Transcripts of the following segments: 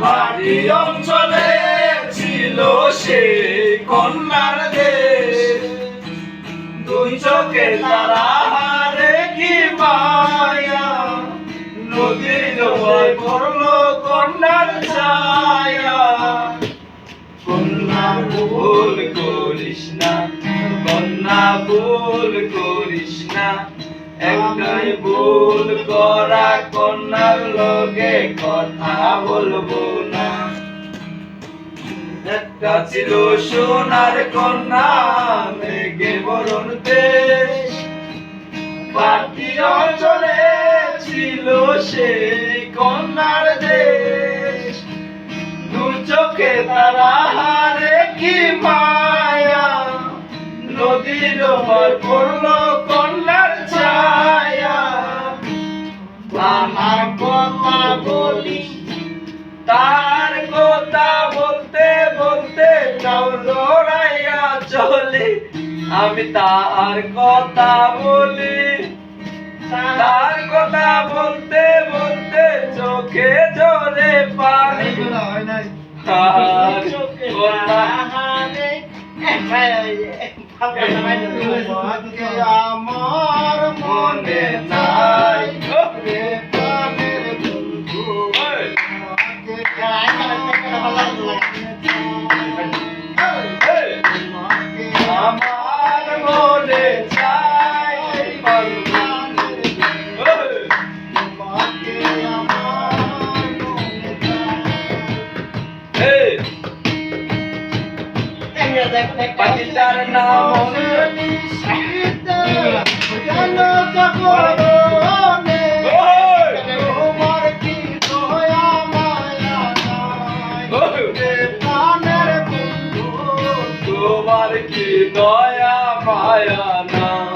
বাড়ি অঞ্চলে ছিল সে কন্যার দেশ। দুই চোখে তারা কি মায়া? নদীর জয় পড়ল কন্যার ছায়া। কন্যা, ভুল করিস না, কন্যা, ভুল করিস না। একটাই ভুল করা কথা বলব না। একটা ছিল সোনার কন্যা, মেঘে বরণ দেশ। বাকি অঞ্চলে ছিল সেই কন্যার দেশ। দু চোখে তারা কি মায়া, নদীর পড়ল আমি তার কথা বলি তার কথা বলতে বলতে চোখে জোরে পানি। আমার মনে নাই পাখিটার নাম তোমার কি দয়া মায়া না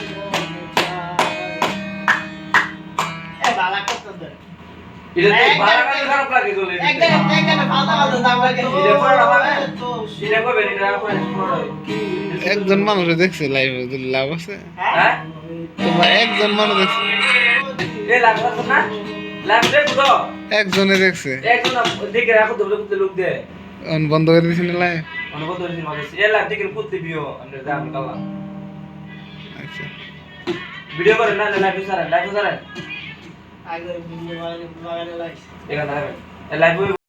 একজন মানুষ দেখছে লাইভ লাভ আছে। হ্যাঁ? তোমার একজন মানুষ দেখছে। একজনে দেখছে। বন্ধ করে দিয়েছিল লাইভ আচ্ছা। ভিডিও করে না লাইভ সারা লাইভ সারা এখানে লাইভ লাইভ